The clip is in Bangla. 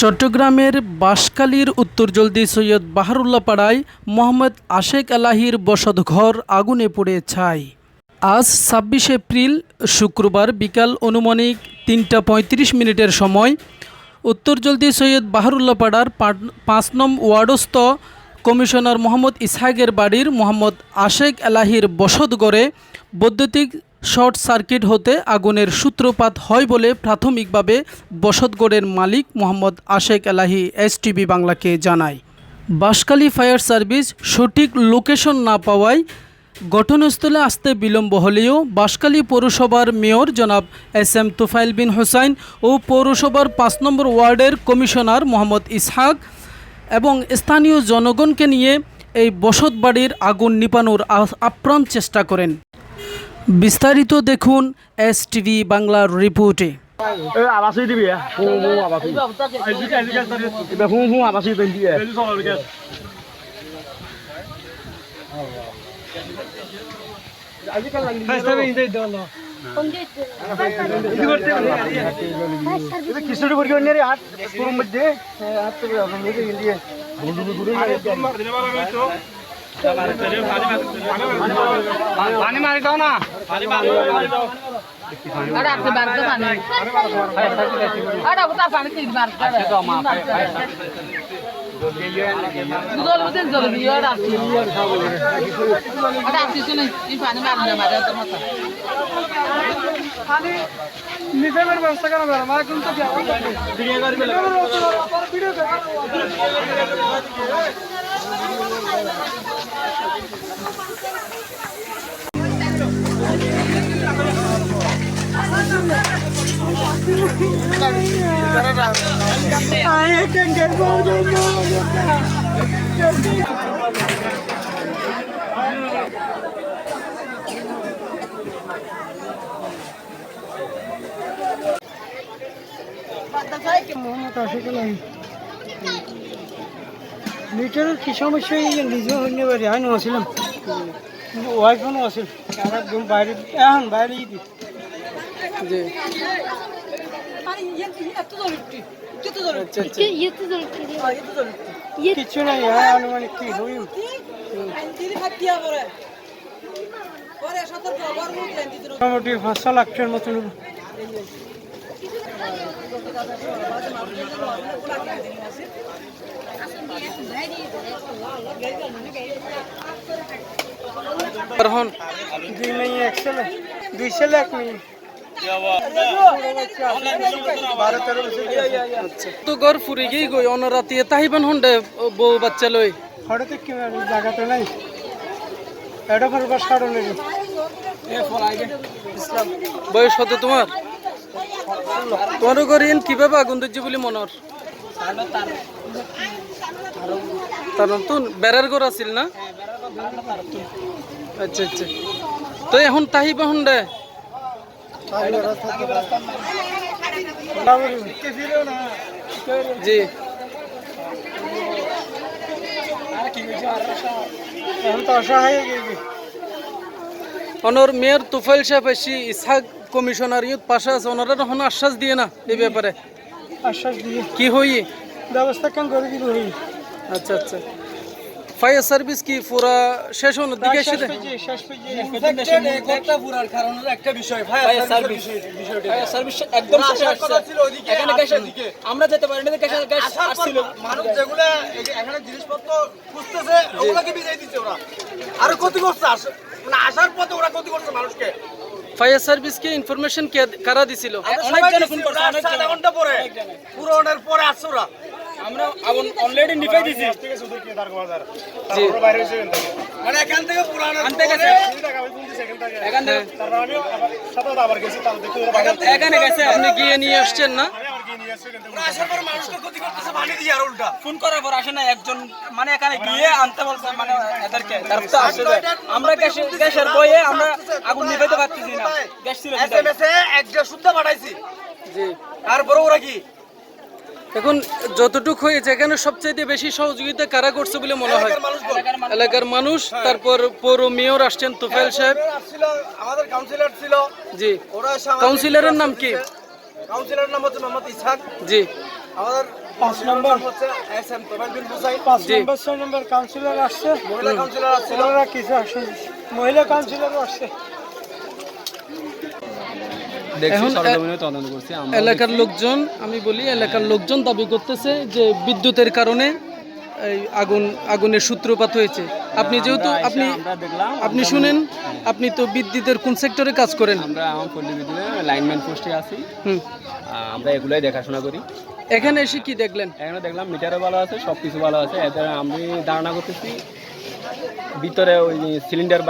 চট্টগ্রামের বাঁশখালীর উত্তর জলদি সৈয়দ বাহারুল্লাহ পাড়ায় মোহাম্মদ আশেক আলাহির বসতঘর আগুনে পড়ে ছাই। আজ ছাব্বিশ এপ্রিল, শুক্রবার বিকাল অনুমানিক তিনটা পঁয়ত্রিশ মিনিটের সময় উত্তর জলদি সৈয়দ বাহারুল্লাহ পাড়ার পাঁচ- নম ওয়ার্ডস্থ কমিশনার মোহাম্মদ ইসহাকের বাড়ির মোহাম্মদ আশেক এলাহির বসতগড়ে বৈদ্যুতিক শর্ট সার্কিট হতে আগুনের সূত্রপাত হয় বলে প্রাথমিকভাবে বসতগড়ের মালিক মোহাম্মদ আশেক এলাহি এসটিভি বাংলাকে জানায়। বাঁশখালী ফায়ার সার্ভিস সঠিক লোকেশন না পাওয়ায় ঘটনাস্থলে আসতে বিলম্ব হলেও বাঁশখালী পৌরসভার মেয়র জনাব এস এম তুফাইল বিন হোসাইন ও পৌরসভার পাঁচ নম্বর ওয়ার্ডের কমিশনার মোহাম্মদ ইসহাক এবং স্থানীয় জনগণকে নিয়ে এই বসত বাড়ির আগুন নিপানোর আপ্রাণ চেষ্টা করেন। বিস্তারিত দেখুন এস টিভি বাংলার রিপোর্টে। এ আবাসই দিবি হু হু আবাসই এবার হু হু আবাসই পেন দিয়ে কিশোরী পরি অন্য রে হাত পুরো মধ্যে হাত তো মধ্যে দিয়ে গুডু গুডু পানি মারি দাও না aku tak panik di bantu. Betul betul betul dia ada aku. Ada aku sini di panik mana ada ada tempat. নিজামের ব্যবস্থা করা যাবে আমার কিন্তু ভিডিও করবে ভিডিও মোহাম্মদ আশিক আলম মিটারের কি সমস্যা এই নিজেও হইনি পারি আমি আসছিলাম ওয়াইফোনও আছিল আর একদম বাইরে এখন বাইরে দিই কিছু নাই হ্যাঁ আনুমানিক কি হই মোটামুটি পাঁচশো লাখের মতন হলো। হন দুই মেয়ে এক ছেলে দুই ছেলে এক মেয়ে তো ঘর ফুরি গিয়ে গই তাহিবান হন্ডে বউ বাচ্চা লই হঠাৎ কি জায়গা তো নাই এটা ফেরবার সারণ বয়স হতো তোমার? তোমার ঘর কীভাবে আগুন দিচ্ছি বলি মনর তার নতুন? বেড়ার ঘর আছিল না? আচ্ছা আচ্ছা। তো এখন তাহিবা হন্ডে জি। এখন তো অসহায় হয়ে গেছে অনর মেয়র তুফাইল সাহেব এসি ইসহাক কমিশনার ইউথ পাশে আছে। ওনারা এখন আশ্বাস দিয়ে না এই ব্যাপারে? আশ্বাস দিয়ে। কি হই? ব্যবস্থা কেন করে দিল হই? আচ্ছা আচ্ছা। ফায়ার সার্ভিস কি পুরা শেষ হওয়ার দিকে এসে শেষ শেষ একটা পুরার কারণ একটা বিষয় ফায়ার সার্ভিস ফায়ার সার্ভিস একদম শেষে আসছে এখানে গ্যাস আমরা যেতে পারি না গ্যাস গ্যাস আসছিল। মানুষ যেগুলো এখানে জিনিসপত্র খুঁজতেছে ওগুলোকে বিদায় দিচ্ছে ওরা। আর ক্ষতি করছে মানে আসার পথে ওরা ক্ষতি করছে মানুষকে। ফায়ার সার্ভিসকে ইনফরমেশন কারা দিছিল? অনেক জন ফোন করছে অনেক ঘণ্টা পরে পুরোনের পরে আসছে ওরা। আমরা অলরেডি নিফাই দিছি। মানে এখান থেকে পুরানের আনতে গেছে। এখান থেকে এখানে গেছে আপনি গিয়ে নিয়ে আসছেন না? ওরা আসার পর মানুষকে ক্ষতি করতেছে পানি দিয়ে আর উল্টা। ফোন করার পর আসে না একজন মানে এখানে গিয়ে আনতে মানে আমরা গ্যাস গ্যাসের বইয়ে আমরা আগুন নিভাইতে পারতেছি না। গ্যাস ছিল শুদ্ধ পাঠাইছি। জি। তারপরে ওরা কি এখন যতটুকু হয়েছে এখানে সবচেয়ে বেশি সহযোগিতা কারা করছে বলে মনে হয়? এলাকার মানুষ তারপর পৌর মেয়র আসছেন তোফাইল সাহেব। আমাদের কাউন্সিলর ছিল। জি। ওরা কাউন্সিলরের নাম কি? কাউন্সিলরের নাম হচ্ছে মোহাম্মদ ইসহাক। জি। আমাদের পাঁচ নম্বর। হচ্ছে এস এম তোফাইল বিন হুসাইন পাঁচ নম্বর ছয় নম্বর কাউন্সিলর আসছে। মহিলা কাউন্সিলর মহিলা কাউন্সিলরও আসছে। এখন এলাকার লোকজন আমি বলি এলাকার লোকজন দাবি করতেছে যে বিদ্যুতের কারণে এই আগুন আগুনের সূত্রপাত হয়েছে। আপনি যেহেতু আপনি আপনি শুনেন আপনি তো বিদ্যুতের কোন সেক্টরে কাজ করেন? আমরা আমার পল্লী বিদ্যুতে লাইনম্যান পোস্টে আছি। আমরা এগুলোই দেখাশোনা করি। এখানে এসে কি দেখলেন? এখানে দেখলাম মিটারও ভালো আছে সব কিছু ভালো আছে। এতে আমি ধারণা করতেছি ভিতরে ওই সিলিন্ডার বা